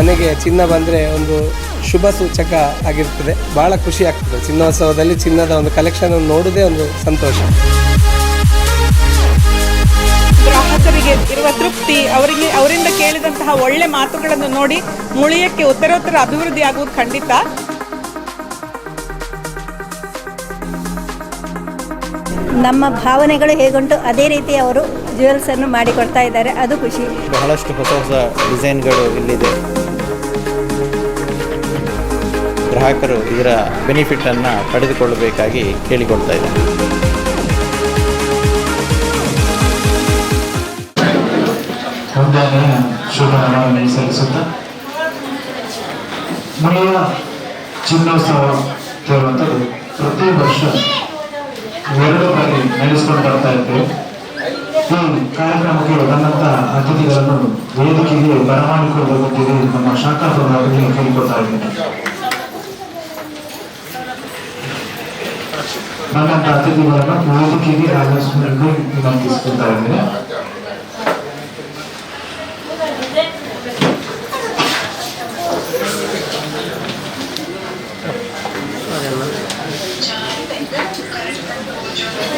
ಮನೆಗೆ ಚಿನ್ನ ಬಂದರೆ ಒಂದು ಶುಭ ಸೂಚಕ ಆಗಿರ್ತದೆ. ಭಾಳ ಖುಷಿ ಆಗ್ತದೆ. ಚಿನ್ನೋತ್ಸವದಲ್ಲಿ ಚಿನ್ನದ ಒಂದು ಕಲೆಕ್ಷನ್ ನೋಡೋದೇ ಒಂದು ಸಂತೋಷ. ಗ್ರಾಹಕರಿಗೆ ಇರುವ ತೃಪ್ತಿ ಅವರಿಗೆ ಅವರಿಂದ ಕೇಳಿದಂತಹ ಒಳ್ಳೆ ಮಾತುಗಳನ್ನು ನೋಡಿ ಮುಳಿಯಕ್ಕೆ ಉತ್ತರೋತ್ತರ ಅಭಿವೃದ್ಧಿ ಆಗುವುದು ಖಂಡಿತ. ನಮ್ಮ ಭಾವನೆಗಳು ಹೇಗುಂಟು ಅದೇ ರೀತಿ ಅವರು ಜ್ಯುವೆಲ್ಸನ್ನು ಮಾಡಿಕೊಡ್ತಾ ಇದ್ದಾರೆ. ಅದು ಖುಷಿ. ಬಹಳಷ್ಟು ಹೊಸ ಹೊಸ ಡಿಸೈನ್ಗಳು ಇಲ್ಲಿದೆ. ಗ್ರಾಹಕರು ಇದರ ಬೆನಿಫಿಟನ್ನು ಪಡೆದುಕೊಳ್ಳಬೇಕಾಗಿ ಕೇಳಿಕೊಳ್ತಾ ಇದ್ದಾರೆ. ಸಲ್ಲಿಸುತ್ತಾ ಮನೆಯ ಚಿನ್ನೋತ್ಸವ ಪ್ರತಿ ವರ್ಷ ಎರಡು ಬಾರಿ ನಡೆಸಿಕೊಂಡು ಬರ್ತಾ ಇದ್ದೇವೆ ಈ ಕಾರ್ಯಕ್ರಮಕ್ಕೆ ಬಂದಂತಹ ಅತಿಥಿಗಳನ್ನು ವೇದಿಕೆಗೆ ಬರಮಾಡಿಕೊಳ್ಳಬೇಕೆಂದು ನಮ್ಮ ಶಾಖಾ ಕೇಳಿಕೊಳ್ತಾ ಇದ್ದೇನೆ ಬಂದಂತ ಅತಿಥಿಗಳನ್ನು ವೇದಿಕೆಗೆ ಆಗಮಿಸಬೇಕು ವಿನಂತಿಸಿಕೊಳ್ತಾ ಇದ್ದೇನೆ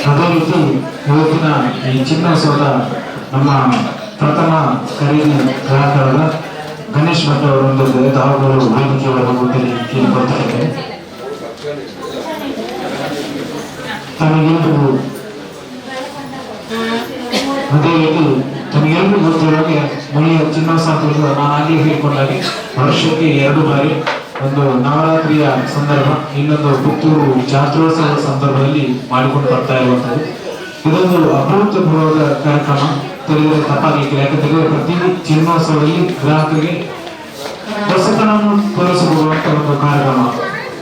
ಅದೇ ರೀತಿ ಇವತ್ತಿನ ಈ ಚಿನ್ನೋತ್ಸವದ ನಮ್ಮ ಪ್ರಥಮ ಖರೀದಿ ಗ್ರಾಹಕರಾದ ಗಣೇಶ್ ಭಟ್ ಅವರೊಂದಿಗೆ ತಾವುಗಳು ವೇದಿಕೆ ಒಳಗೆ ತಮಗೆಲ್ಲರಿಗೂ ಅದೇ ರೀತಿ ತಮಗೆಲ್ಲರೂ ಗೊತ್ತಿರೋ ಹಾಗೆ ಮುಳಿಯ ಚಿನ್ನೋತ್ಸವ ನಾನು ಆಗಲೇ ಹೇಳ್ಕೊಂಡಾಗೆ ವರ್ಷಕ್ಕೆ ಎರಡು ಬಾರಿ ಒಂದು ನವರಾತ್ರಿಯ ಸಂದರ್ಭ, ಇನ್ನೊಂದು ಪುತ್ತೂರು ಜಾತ್ರೋತ್ಸವದ ಸಂದರ್ಭದಲ್ಲಿ ಮಾಡಿಕೊಂಡು ಬರ್ತಾ ಇರುವಂಥದ್ದು. ಇದೊಂದು ಅಭೂತಪೂರ್ವದ ಕಾರ್ಯಕ್ರಮ. ತೆರೆದರೆ ತಪ್ಪಾಗಲಿಕ್ಕಿಲ್ಲ ಯಾಕಂದ್ರೆ ಪ್ರತಿ ಚಿನ್ನೋತ್ಸವದಲ್ಲಿ ಗ್ರಾಹಕರಿಗೆ ಹೊಸತನವನ್ನು ತೋರಿಸಬಹುದಂತ ಒಂದು ಕಾರ್ಯಕ್ರಮ.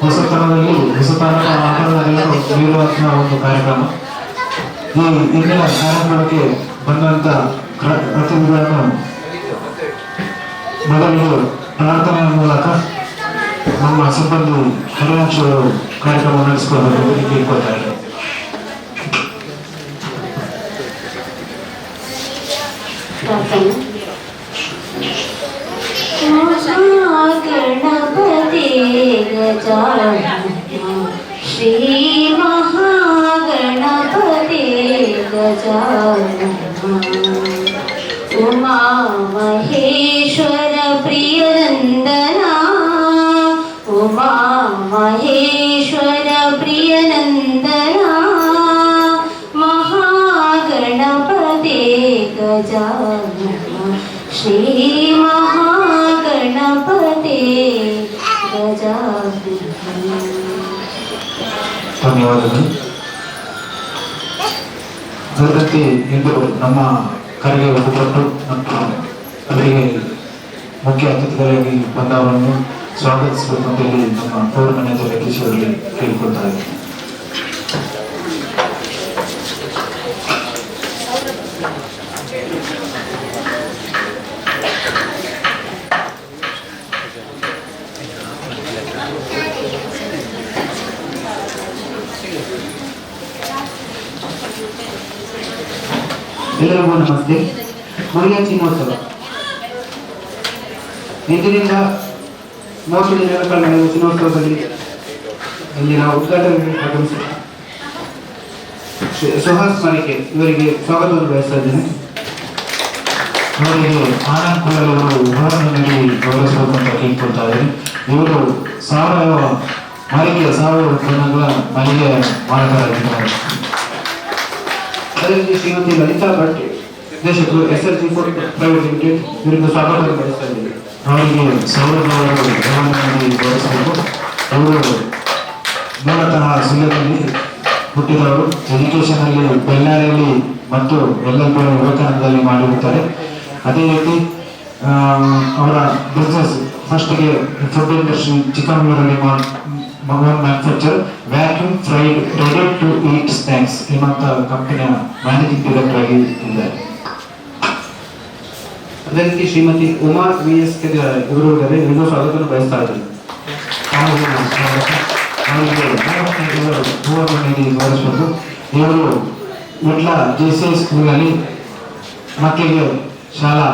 ಹೊಸತನದಲ್ಲಿ ಹೊಸತನದ ಮಾತನಾಡಲು ನೀಡುವಂತಹ ಒಂದು ಕಾರ್ಯಕ್ರಮ. ಈ ಇಂದಿನ ಕಾರ್ಯಕ್ರಮಕ್ಕೆ ಬಂದಂತ ಅತಿಥಿಗಳನ್ನು ಮೊದಲು ಪ್ರಾರ್ಥನೆ ಮೂಲಕ ನಮ್ಮ ಸಿಬ್ಬಂದಿ ಕರುಣಾಕ್ಷರು ಕಾರ್ಯಕ್ರಮ ನಡೆಸಿಕೊಳ್ಳಬೇಕು ಕೇಳ್ಕೊಳ್ತಾರೆ ಪ್ರಾರ್ಥನೆ. गजानन श्री महागणपते गजानन ಧನ್ಯವಾದಗಳು. ಸದ್ಯಕ್ಕೆ ಇಂದು ನಮ್ಮ ಕರೆಗೆ ಒಪ್ಪುಕೊಟ್ಟು ಮತ್ತು ಅವರಿಗೆ ಮುಖ್ಯ ಅತಿಥಿಗಳಾಗಿ ಬಂದವರನ್ನು ಸ್ವಾಗತಿಸಬೇಕು ಅಂತ ಹೇಳಿ ನಮ್ಮ ಫ್ಲೋರ್ ಮ್ಯಾನೇಜರ್ ಯತೀಶ್ ಅವರಲ್ಲಿ ಕೇಳಿಕೊಳ್ತಾ ಇದ್ದೀನಿ. ಎಲ್ಲರಿಗೂ ನಮಸ್ತೆ. ಮುರಿಯ ಚಿನ್ನೋತ್ಸವ. ಇಂದಿನಿಂದ ಮೂವತ್ತು ದಿನಗಳ ನಡೆಯುವ ಚಿನ್ನೋತ್ಸವದಲ್ಲಿ ನಾವು ಉದ್ಘಾಟನೆಗೆ ಆಗಮಿಸಿದ ಶ್ರೀ ಸುಹಾಸ್ ಮಾಲಿಕೆ ಇವರಿಗೆ ಸ್ವಾಗತವನ್ನು ಬಯಸ್ತಾ ಅವರಿಗೆ ಆನಂದ್ ಕುಲಲ್ ಅವರು ಕೇಳ್ಕೊಳ್ತಾ ಇದ್ದಾರೆ ಇವರು ಸಾವಯವ ಮಾಲಿಕೆಯ ಸಾವಯವ ಉತ್ಪನ್ನಗಳ ಮಳಿಗೆಯ ಮಾಲಕರಾಗಿದ್ದಾರೆ. ಅದರಲ್ಲಿ ಶ್ರೀಮತಿ ಲಲಿತಾ ಭಟ್ ನಿರ್ದೇಶಕರು S L C food private limited ಇವರಿಂದ ಸ್ವಾಗತವನ್ನು ಬಯಸ್ತಾ ಇದ್ದೇನೆ ಅವರಿಗೆ ಸೌಲಭ್ಯವನ್ನು ನೀಡಿ ಗೌರವಿಸಬೇಕು ಅವರು ಮೂಲತಃ ಜಿಲ್ಲೆಯಲ್ಲಿ ಹುಟ್ಟಿದವರು ಎಜುಕೇಶನ್ ಅಲ್ಲಿ ಬಳ್ಳಾರಿಯಲ್ಲಿ ಮತ್ತು ಎಲ್ಲೆಲ್ಲ ವಿವೇಕಾನಂದದಲ್ಲಿ ಮಾಡಿರುತ್ತಾರೆ ಅದೇ ರೀತಿ ಅವರ ಬಿಸ್ನೆಸ್ ಫಸ್ಟ್ಗೆ food industry ಚಿಕ್ಕಮಗಳೂರಲ್ಲಿ manufacture vacuum fried ready to eat snacks ಎನ್ನುವಂಥ ಕಂಪನಿಯ ಮ್ಯಾನೇಜಿಂಗ್ ಡೈರೆಕ್ಟರ್ ಆಗಿ ಇದ್ದಾರೆ ಅದೇ ರೀತಿ Shrimati Uma V S K ಇವರು ಇವರಿಗೂ ಸ್ವಾಗತವನ್ನು ಬಯಸ್ತಾ ಇದ್ದೀನಿ ಇವರು ಮೊದಲ ಜೆ ಸಿ ಎಸ್ ಸ್ಕೂಲಲ್ಲಿ ಮಕ್ಕಳಿಗೆ ಶಾಲಾ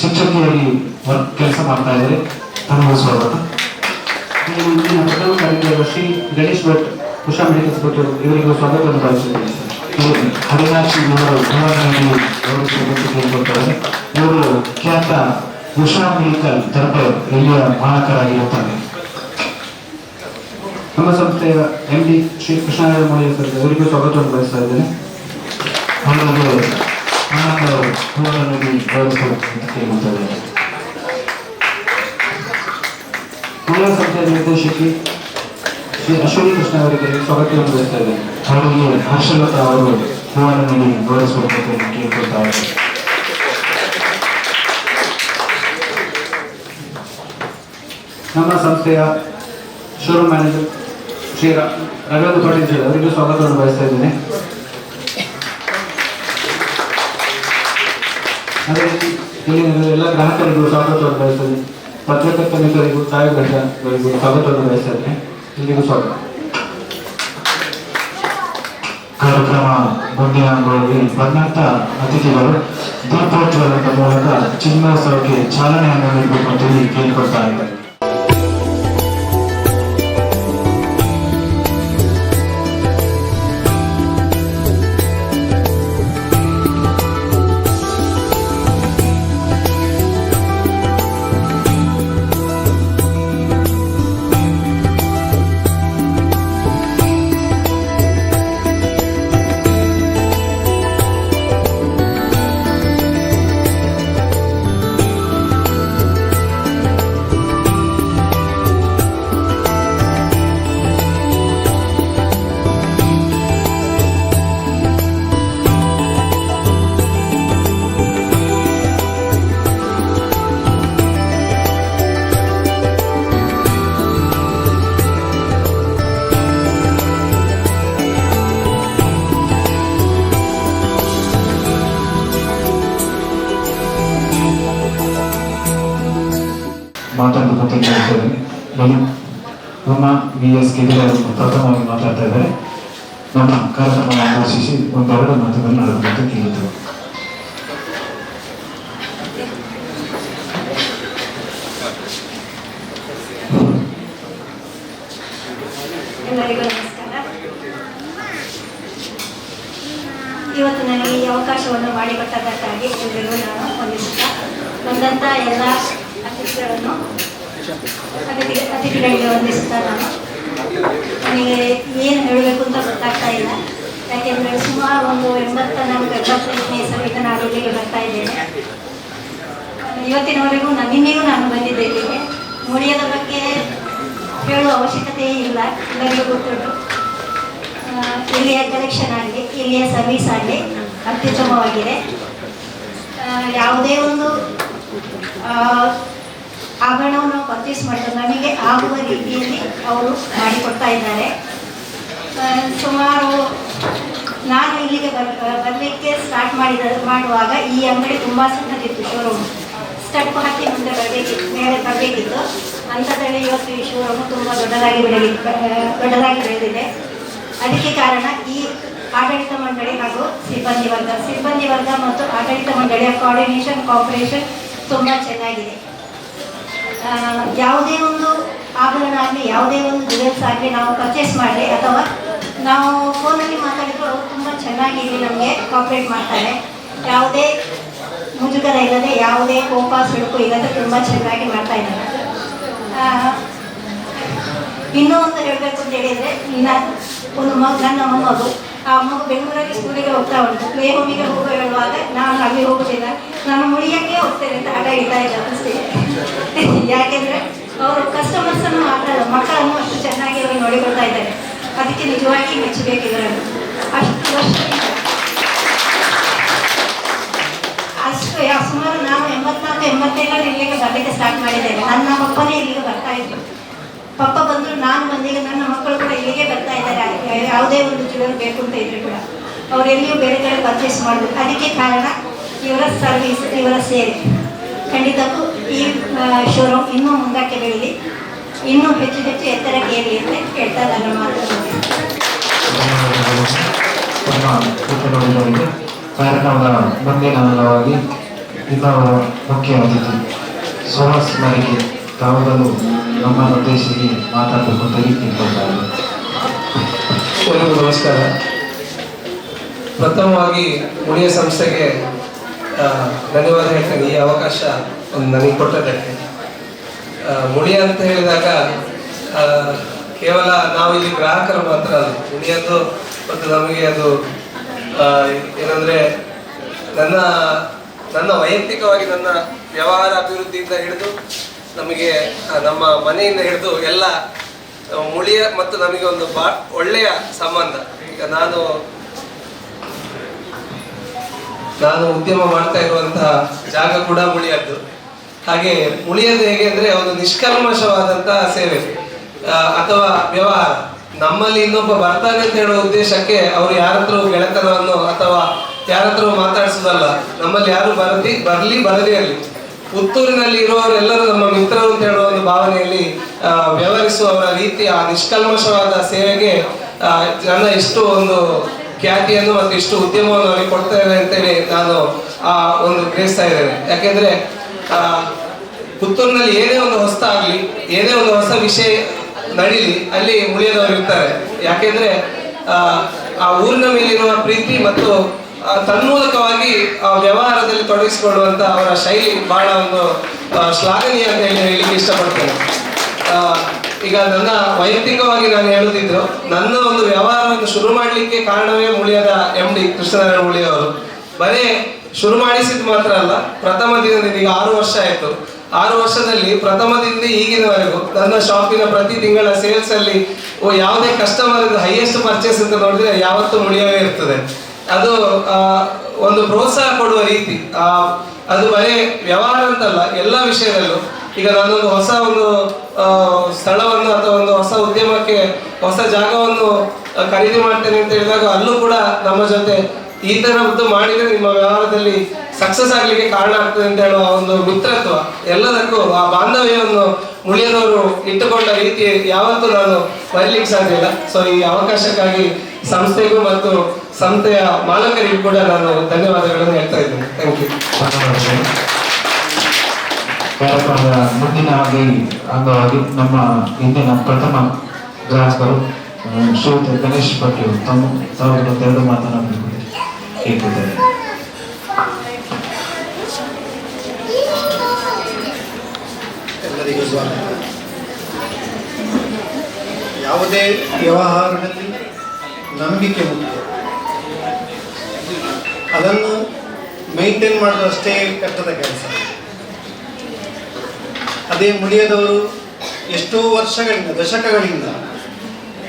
ಶಿಕ್ಷಕಿಯಾಗಿ ಕೆಲಸ ಮಾಡ್ತಾ ಇದ್ದಾರೆ. ತಮ್ಮ ಸ್ವಾಗತ. ಕಾರ್ಯಕ್ರಮ ಶ್ರೀ ಗಣೇಶ್ ಭಟ್, ಉಷಾ ಮೆಡಿಕಲ್ಸ್ ಭಟ್ ಇವರಿಗೂ ಸ್ವಾಗತವನ್ನು ಬಯಸುತ್ತೇನೆ ಸರ್. ಹರಿನಾಶಿ ಇವರು ಗೌರವವಾಗಿ ಗೌರವಿಸಬೇಕು ಕೇಳಿಕೊಳ್ತಾರೆ ಇವರು ಖ್ಯಾತ ಉಷಾ ಮೆಡಿಕಲ್ ತರಪೆ ಇಲ್ಲಿಯ ಮಾಲಕರಾಗಿರುತ್ತಾರೆ ನಮ್ಮ ಸಂಸ್ಥೆಯ M D Shri Krishnaraya Maurya sir ಇವರಿಗೂ ಸ್ವಾಗತವನ್ನು ಬಯಸ್ತಾ ಇದ್ದೇನೆ ಅವರಿಗೆ ಆನಂದ ಗೌರವಿಸಬೇಕು ಸಂಸ್ಥೆಯ ನಿರ್ದೇಶಕಿ ಶ್ರೀ ಅಶ್ವಿನಿ ಕೃಷ್ಣ ಅವರಿಗೆ ಸ್ವಾಗತವನ್ನು ಬಯಸ್ತಾ ಇದ್ದೇನೆ. ಅವರಿಗೆ ಹರ್ಷಲತಾ ಅವರು ಹೂವನ್ನು ನೀಡಿ ಗೌರವಿಸಬೇಕು ಕೇಳಿಕೊಳ್ತಾರೆ ನಮ್ಮ ಸಂಸ್ಥೆಯ showroom manager Shri Raghunatha Patil sir ಅವರಿಗೂ ಸ್ವಾಗತವನ್ನು ಬಯಸ್ತಾ ಇದ್ದೇನೆ. ಅದೇ ರೀತಿ ಇಲ್ಲಿನ ಎಲ್ಲ ಗ್ರಾಹಕರಿಗೂ ಸ್ವಾಗತವನ್ನು ಬಯಸ್ತಾ ಇದ್ದೇನೆ. ಪತ್ರಕರ್ತ ಮಿತ್ರರಿಗೂ ಛಾಯಾಗ್ರಾಹಕರಿಗೂ ಸ್ವಾಗತವನ್ನು ಬಯಸ್ತಾ ಇದ್ದೇನೆ ಇಲ್ಲಿಗೂ ಸ್ವಾಗತ ಕಾರ್ಯಕ್ರಮ ಮುಂದಿನ ಅಂಗವಾಗಿ ಬಂದಂತ ಅತಿಥಿಗಳು ದೀಪೋತ್ಸವದ ಮೂಲಕ ಚಿನ್ನೋತ್ಸವಕ್ಕೆ ಚಾಲನೆಯನ್ನು ನೀಡಬೇಕು ಅಂತ ಹೇಳಿ ಕೇಳಿಕೊಳ್ತಾ ಇದ್ದಾರೆ ಮಾತಾಡಬೇಕು ಕೇಳ್ತೇವೆ ನಾನು ನಮ್ಮ ವಿ ಎಸ್ ಗಿರಿಯವರು ಪ್ರಥಮವಾಗಿ ಮಾತಾಡ್ತಾ ಇದ್ದಾರೆ. ನಮ್ಮ ಕಾರ್ಯಕ್ರಮ ಆಕರ್ಷಿಸಿ ಒಂದೆರಡು ಮಾತುಗಳನ್ನು ಆಡಬೇಕಂತ ಅಂತ ಕೇಳಿದ್ರು ಇವತ್ತು ನನಗೆ ಈ ಅವಕಾಶವನ್ನು ಮಾಡಿಕೊಟ್ಟದಕ್ಕಾಗಿ ಎಲ್ಲರಿಗೂ ನಾನು ವಂದಿಸುತ್ತಾ ಬಂದಂಥ ಎಲ್ಲ ಅತಿಥಿಗಳನ್ನು ಅತಿಥಿಗಳಿಗೆ ವಂದಿಸುತ್ತಾ ನಾನು ನನಗೆ ಏನು ಹೇಳಬೇಕು ಅಂತ ಗೊತ್ತಾಗ್ತಾ ಇಲ್ಲ. ಯಾಕೆಂದರೆ ಸುಮಾರು ಒಂದು ಎಂಬತ್ತ ನಾಲ್ಕು ಎಂಬತ್ತೈದನೇ ಸಮೇತ ನಾನು ಇಲ್ಲಿಗೆ ಬರ್ತಾ ಇದ್ದೇನೆ. ಇವತ್ತಿನವರೆಗೂ ನಾನು ನಿನ್ನೆಗೂ ನಾನು ಬಂದಿದ್ದೆ ಇಲ್ಲಿಗೆ. ಮುಡಿಯದ ಬಗ್ಗೆ ಹೇಳುವ ಅವಶ್ಯಕತೆ ಇಲ್ಲ, ಎಲ್ಲರಿಗೂ ಗೊತ್ತುಂಟು. ಇಲ್ಲಿಯ ಕಲೆಕ್ಷನ್ ಆಗಲಿ, ಇಲ್ಲಿಯ ಸರ್ವಿಸ್ ಆಗಲಿ ಅತ್ಯುತ್ತಮವಾಗಿದೆ. ಯಾವುದೇ ಒಂದು ಆಭರಣವನ್ನು ಪರ್ಚೇಸ್ ಮಾಡಿದ್ರು ನಮಗೆ ಆಗುವ ರೀತಿಯಲ್ಲಿ ಅವರು ಮಾಡಿಕೊಡ್ತಾ ಇದ್ದಾರೆ. ಸುಮಾರು ನಾನು ಇಲ್ಲಿಗೆ ಬರ್ ಬರಲಿಕ್ಕೆ ಸ್ಟಾರ್ಟ್ ಮಾಡಿದ, ಮಾಡುವಾಗ ಈ ಅಂಗಡಿ ತುಂಬ ಸಣ್ಣದಿತ್ತು ಶೋರೂಮ್ ಸ್ಟೆಪ್ ಹತ್ತಿ ಮುಂದೆ ಬರಬೇಕಿತ್ತು ಮೇಲೆ ಬರಬೇಕಿತ್ತು. ಅಂಥದ್ರಲ್ಲಿ ಇವತ್ತು ಈ ಶೋರೂಮ್ ತುಂಬ ದೊಡ್ಡದಾಗಿ ಬೆಳೆದಿ ದೊಡ್ಡದಾಗಿ ಬೆಳೆದಿದೆ. ಅದಕ್ಕೆ ಕಾರಣ ಈ ಆಡಳಿತ ಮಂಡಳಿ ಹಾಗೂ ಸಿಬ್ಬಂದಿ ವರ್ಗ ಸಿಬ್ಬಂದಿ ವರ್ಗ ಮತ್ತು ಆಡಳಿತ ಮಂಡಳಿಯ ಕೋಆರ್ಡಿನೇಷನ್ ಕಾಪರೇಷನ್ ತುಂಬ ಚೆನ್ನಾಗಿದೆ. ಯಾವುದೇ ಒಂದು ಆಭರಣ ಆಗಲಿ, ಯಾವುದೇ ಒಂದು ಜುವೆಲ್ಸ್ ಆಗಲಿ ನಾವು ಪರ್ಚೇಸ್ ಮಾಡಲಿ, ಅಥವಾ ನಾವು ಫೋನಲ್ಲಿ ಮಾತಾಡಿದ್ರು ಅವರು ತುಂಬ ಚೆನ್ನಾಗಿ ಇಲ್ಲಿ ನಮಗೆ ಕಾಪ್ರೇಟ್ ಮಾಡ್ತಾರೆ. ಯಾವುದೇ ಮುಜುಗರ ಇಲ್ಲದೆ, ಯಾವುದೇ ಕೋಪ ಸಿಡುಕು ಇಲ್ಲದೆ ತುಂಬ ಚೆನ್ನಾಗಿ ಮಾಡ್ತಾ ಇದ್ದಾರೆ. ಇನ್ನೂ ಒಂದು ಹೇಳಬೇಕು ಅಂತ ಹೇಳಿದರೆ ಇನ್ನ ಒಂದು ಮಗು ನನ್ನ ಮೊಮ್ಮಗು, ಆ ಮಗು ಬೆಂಗಳೂರಲ್ಲಿ ಸ್ಕೂಲಿಗೆ ಹೋಗ್ತಾ ಉಂಟು. ಪ್ಲೇ ಹೋಮಿಗೆ ಹೋಗುವ ಹೇಳುವಾಗ ನಾನು ಅಲ್ಲಿ ಹೋಗುದಿಲ್ಲ. ನಾನು ಮುಳಿಯಕ್ಕೆ ಹೋಗ್ತೇನೆ ಅಂತ ಆಟ ಹಿಡ್ತಾ ಇದ್ದಾರೆ ಅಷ್ಟೇ. ಯಾಕೆಂದರೆ ಅವರು ಕಸ್ಟಮರ್ಸನ್ನು ಮಾತ್ರ ಮಕ್ಕಳನ್ನು ಅಷ್ಟು ಚೆನ್ನಾಗಿ ಅವರು ನೋಡಿಕೊಳ್ತಾ ಇದ್ದಾರೆ. ಅದಕ್ಕೆ ನಿಜವಾಗಿ ಮೆಚ್ಚಬೇಕು ಇದರನ್ನು ಅಷ್ಟು ವರ್ಷ ಅಷ್ಟು ಸುಮಾರು ನಾನು ಎಂಬತ್ನಾಲ್ಕು ಎಂಬತ್ತೇಳರಲ್ಲಿ ಇಲ್ಲಿಗೆ ಬರಲಿಕ್ಕೆ ಸ್ಟಾರ್ಟ್ ಮಾಡಿದ್ದೇವೆ. ನನ್ನ ಪಪ್ಪನೇ ಇಲ್ಲಿಗೆ ಬರ್ತಾ ಇದ್ರು. ಪಪ್ಪ ಬಂದರು, ನಾನು ಬಂದೀಗ ನನ್ನ ಮಕ್ಕಳು ಕೂಡ ಇಲ್ಲಿಗೆ ಬರ್ತಾ ಇದ್ದಾರೆ. ಯಾವುದೇ ಒಂದು ಜ್ಯುವೆಲ್ ಬೇಕು ಅಂತ ಇದ್ರು ಕೂಡ. ಅವ್ರು ಎಲ್ಲಿಯೂ ಬೇರೆ ಕಡೆ ಪರ್ಚೇಸ್ ಮಾಡಬೇಕು. ಅದಕ್ಕೆ ಕಾರಣ ಇವರ ಸರ್ವಿಸ್ ಇವರ ಸೇವೆ. ಖಂಡಿತಕ್ಕೂ ಈ ಶೋರೂಮ್ ಇನ್ನೂ ಮುಂದಕ್ಕೆ ಬೆಳೀಲಿ ಇನ್ನೂ ಹೆಚ್ಚು ಹೆಚ್ಚು ಎತ್ತರಕ್ಕೆ ಏರಲಿ ಅಂತ ಹೇಳ್ತಾ ನನ್ನ ಮಾತು ಕಾರ್ಯಕ್ರಮದ ಮುಂದಿನ ಅಂಗವಾಗಿ ಇನ್ನವರ ಮುಖ್ಯ ಅತಿಥಿ ಸುಹಾಸ್ ಮರಿಗೆ ತಾವುಗಳು ನಮ್ಮನ್ನು ಉದ್ದೇಶಿಸಿ ಮಾತಾಡಬೇಕು ನಮಸ್ಕಾರ. ಪ್ರಥಮವಾಗಿ ಉಳಿಯ ಸಂಸ್ಥೆಗೆ ಧನ್ಯವಾದ ಹೇಳ್ತೇನೆ ಈ ಅವಕಾಶ ಒಂದು ನನಗೆ ಕೊಟ್ಟದಕ್ಕೆ ಮುಳಿ ಅಂತ ಹೇಳಿದಾಗ ಕೇವಲ ನಾವು ಇಲ್ಲಿ ಗ್ರಾಹಕರು ಮಾತ್ರ ಅಲ್ಲ ಮುಳಿಯದ್ದು ಮತ್ತು ನಮಗೆ ಅದು ಏನಂದರೆ ನನ್ನ ನನ್ನ ವೈಯಕ್ತಿಕವಾಗಿ ನನ್ನ ವ್ಯವಹಾರ ಅಭಿವೃದ್ಧಿಯಿಂದ ಹಿಡಿದು ನಮಗೆ ನಮ್ಮ ಮನೆಯಿಂದ ಹಿಡಿದು ಎಲ್ಲ ಮುಳಿಯ ಮತ್ತು ನಮಗೆ ಒಂದು ಬಾ, ಒಳ್ಳೆಯ ಸಂಬಂಧ. ಈಗ ನಾನು ನಾನು ಉದ್ಯಮ ಮಾಡ್ತಾ ಇರುವಂತಹ ಜಾಗ ಕೂಡ ಮುಳಿಯದ್ದು. ಹಾಗೆ ಉಳಿಯೋದು ಹೇಗೆ ಅಂದ್ರೆ ಒಂದು ನಿಷ್ಕಲ್ಮಶವಾದಂತಹ ಸೇವೆ ಅಥವಾ ವ್ಯವಹಾರ. ನಮ್ಮಲ್ಲಿ ಇನ್ನೊಬ್ಬ ಬರ್ತಾನೆ ಅಂತ ಹೇಳುವ ಉದ್ದೇಶಕ್ಕೆ ಅವರು ಯಾರತ್ರ ಗೆಳೆತನವನ್ನು ಅಥವಾ ಯಾರತ್ರ ಮಾತಾಡಿಸೋದಲ್ಲ. ನಮ್ಮಲ್ಲಿ ಯಾರು ಬರದಿ ಬರಲಿ ಬರದೇ ಇರಲಿ. ಪುತ್ತೂರಿನಲ್ಲಿ ಇರುವವರೆಲ್ಲರೂ ನಮ್ಮ ಮಿತ್ರರು ಅಂತ ಹೇಳುವ ಒಂದು ಭಾವನೆಯಲ್ಲಿ ವ್ಯವಹರಿಸುವವರ ರೀತಿ ಆ ನಿಷ್ಕಲ್ಮಶವಾದ ಸೇವೆಗೆ ಆ, ಜನ ಇಷ್ಟು ಒಂದು ಖ್ಯಾತಿಯನ್ನು ಒಂದಿಷ್ಟು ಉದ್ಯಮವನ್ನು ಅವರಿಗೆ ಕೊಡ್ತಾ ಇದೆ ಅಂತೇಳಿ ನಾನು ಆ ಒಂದು ಗ್ರಹಿಸ್ತಾ ಇದ್ದೇನೆ. ಯಾಕೆಂದ್ರೆ ಪುತ್ತೂರಿನಲ್ಲಿ ಏನೇ ಒಂದು ಹೊಸ ಆಗಲಿ ಏನೇ ಒಂದು ಹೊಸ ವಿಷಯ ನಡೀಲಿ ಅಲ್ಲಿ ಮುಳಿಯದವರು ಇರ್ತಾರೆ. ಯಾಕೆಂದ್ರೆ ಆ, ಊರಿನ ಮೇಲಿರುವ ಪ್ರೀತಿ ಮತ್ತು ತನ್ಮೂಲಕವಾಗಿ ಆ ವ್ಯವಹಾರದಲ್ಲಿ ತೊಡಗಿಸಿಕೊಳ್ಳುವಂತ ಅವರ ಶೈಲಿ ಬಹಳ ಒಂದು ಶ್ಲಾಘನೀಯ ಅಂತ ಹೇಳಿ ಹೇಳಲಿಕ್ಕೆ ಇಷ್ಟಪಡ್ತೇನೆ. ಈಗ ನನ್ನ ವೈಯಕ್ತಿಕವಾಗಿ ನಾನು ಹೇಳುತ್ತಿದ್ದು ನನ್ನ ಒಂದು ವ್ಯವಹಾರವನ್ನು ಶುರು ಮಾಡಲಿಕ್ಕೆ ಕಾರಣವೇ ಮುಳಿಯದ ಎಂ ಡಿ ಕೃಷ್ಣನಾರಾಯಣ ಮುಳಿ ಅವರು. ಬರೀ ಶುರು ಮಾಡಿಸಿದ್ ಮಾತ್ರ ಅಲ್ಲ, ಪ್ರಥಮ ದಿನದಿಂದ ಈಗ ಆರು ವರ್ಷ ಆಯ್ತು. ಆರು ವರ್ಷದಲ್ಲಿ ಪ್ರಥಮದಿಂದ ಈಗಿನವರೆಗೂ ನನ್ನ ಶಾಪಿನ ಪ್ರತಿ ತಿಂಗಳ ಸೇಲ್ಸ್ ಅಲ್ಲಿ ಯಾವುದೇ ಕಸ್ಟಮರ್ ಹೈಯೆಸ್ಟ್ ಪರ್ಚೇಸ್ ಅಂತ ನೋಡಿದ್ರೆ ಯಾವತ್ತೂ ಮುಳಿಯವೇ ಇರ್ತದೆ. ಅದು ಒಂದು ಪ್ರೋತ್ಸಾಹ ಕೊಡುವ ರೀತಿ. ಅದು ಬರೀ ವ್ಯವಹಾರ ಅಂತಲ್ಲ, ಎಲ್ಲ ವಿಷಯದಲ್ಲೂ ಈಗ ನಾನೊಂದು ಹೊಸ ಒಂದು ಸ್ಥಳವನ್ನು ಅಥವಾ ಒಂದು ಹೊಸ ಉದ್ಯಮಕ್ಕೆ, ಹೊಸ ಜಾಗವನ್ನು ಖರೀದಿ ಮಾಡ್ತೇನೆ ಅಂತ ಹೇಳಿದಾಗ ಅಲ್ಲೂ ಕೂಡ ನಮ್ಮ ಜೊತೆ ಈ ಥರದ್ದು ಮಾಡಿದ್ರೆ ನಿಮ್ಮ ವ್ಯವಹಾರದಲ್ಲಿ ಸಕ್ಸಸ್ ಆಗ್ಲಿಕ್ಕೆ ಕಾರಣ ಆಗ್ತದೆ ಅಂತ ಹೇಳುವ ಒಂದು ಮಿತ್ರತ್ವ ಎಲ್ಲದಕ್ಕೂ, ಆ ಬಾಂಧವ್ಯವನ್ನು ಮುಳಿಯದವರು ಇಟ್ಟುಕೊಂಡ ರೀತಿ ಯಾವತ್ತೂ ನಾನು ಬರಲಿಕ್ಕೆ ಸಾಧ್ಯ ಇಲ್ಲ. ಸೊ ಈ ಅವಕಾಶಕ್ಕಾಗಿ ಸಂಸ್ಥೆಗೂ ಮತ್ತು ಸಂಸ್ಥೆಯ ಮಾಲಕರಿಗೂ ಕೂಡ ನಾನು ಧನ್ಯವಾದಗಳನ್ನು ಹೇಳ್ತಾ ಇದ್ದೇನೆ. ಥ್ಯಾಂಕ್ ಯು ಕಾರ್ಯಕ್ರಮದ ಮುಂದಿನ ಅಂಗವಾಗಿ ನಮ್ಮ ಇಂದಿನ ಪ್ರಥಮ ಗ್ರಾಹಕರು ಶ್ರೀಯುತ ಗಣೇಶ್ ಭಟ್ರು ತಮ್ಮ ತಾವು ಎರಡು ಕೇಳ್ತಿದ್ದಾರೆ. ಎಲ್ಲರಿಗೂ ಸ್ವಾಗತ. ಯಾವುದೇ ವ್ಯವಹಾರದಲ್ಲಿ ನಂಬಿಕೆ ಮುಖ್ಯ. ಅದನ್ನು ಮೈಂಟೈನ್ ಮಾಡೋದಷ್ಟೇ ಕಷ್ಟದ ಕೆಲಸ. ಅದೇ ಮುಳಿಯದವರು ಎಷ್ಟೋ ವರ್ಷಗಳಿಂದ, ದಶಕಗಳಿಂದ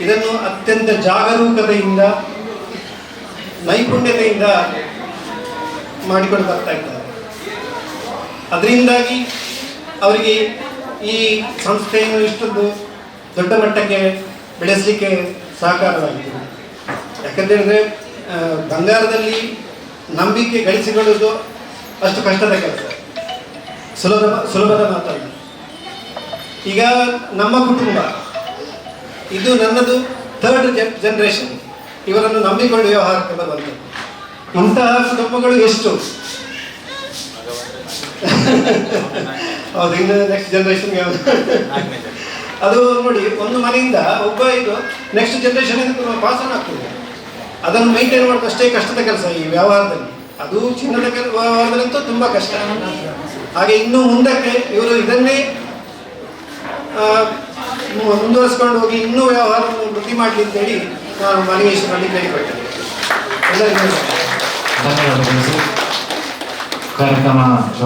ಇದನ್ನು ಅತ್ಯಂತ ಜಾಗರೂಕತೆಯಿಂದ, ನೈಪುಣ್ಯತೆಯಿಂದ ಮಾಡಿಕೊಂಡು ಬರ್ತಾ ಇದ್ದಾರೆ. ಅದರಿಂದಾಗಿ ಅವರಿಗೆ ಈ ಸಂಸ್ಥೆಯನ್ನು ಇಷ್ಟೊಂದು ದೊಡ್ಡ ಮಟ್ಟಕ್ಕೆ ಬೆಳೆಸಲಿಕ್ಕೆ ಸಹಕಾರವಾಗಿದೆ. ಯಾಕಂತೇಳಿದ್ರೆ ಬಂಗಾರದಲ್ಲಿ ನಂಬಿಕೆ ಗಳಿಸಿಕೊಳ್ಳುವುದು ಅಷ್ಟು ಕಷ್ಟದ ಕೆಲಸ. ಸುಲಭ, ಸುಲಭದ ಮಾತಲ್ಲ. ಈಗ ನಮ್ಮ ಕುಟುಂಬ. ಇದು ನನ್ನದು ಥರ್ಡ್ ಜನ್ರೇಷನ್ ಇವರನ್ನು ನಂಬಿಕೊಂಡು ವ್ಯವಹಾರಕ್ಕೆ ಬರುವಂಥದ್ದು ಇಂತಹ ಕುಟುಂಬಗಳು ಎಷ್ಟು? ಹೌದು, ಇನ್ನು ನೆಕ್ಸ್ಟ್ ಜನರೇಷನ್ಗೆ ಅದು ನೋಡಿ, ಒಂದು ಮನೆಯಿಂದ ಒಬ್ಬ ಇದು ನೆಕ್ಸ್ಟ್ ಜನರೇಷನ್ ಪಾಸ್ ಆನ್ ಆಗ್ತದೆ. ಅದನ್ನು ಮೈಂಟೈನ್ ಮಾಡೋದು ಅಷ್ಟೇ ಕಷ್ಟದ ಕೆಲಸ ಈ ವ್ಯವಹಾರದಲ್ಲಿ. ಅದು ಚಿನ್ನದ ವ್ಯವಹಾರದಲ್ಲಂತೂ ತುಂಬ ಕಷ್ಟ. ಹಾಗೆ ಇನ್ನು ಮುಂದಕ್ಕೆ ಇವರು ಇದನ್ನೇ ಮುಂದುವರಿಸ್ಕೊಂಡು ಹೋಗಿ ಇನ್ನೂ ವ್ಯವಹಾರವನ್ನು ವೃದ್ಧಿ ಮಾಡಲಿ ಅಂತೇಳಿ ನಾನು ಮಲಿಗೇಶ್ವರಲ್ಲಿ ಕೇಳಿಕೊಳ್ತೇನೆ ಎಲ್ಲರಿಗೂ ಕಾರ್ಯಕ್ರಮ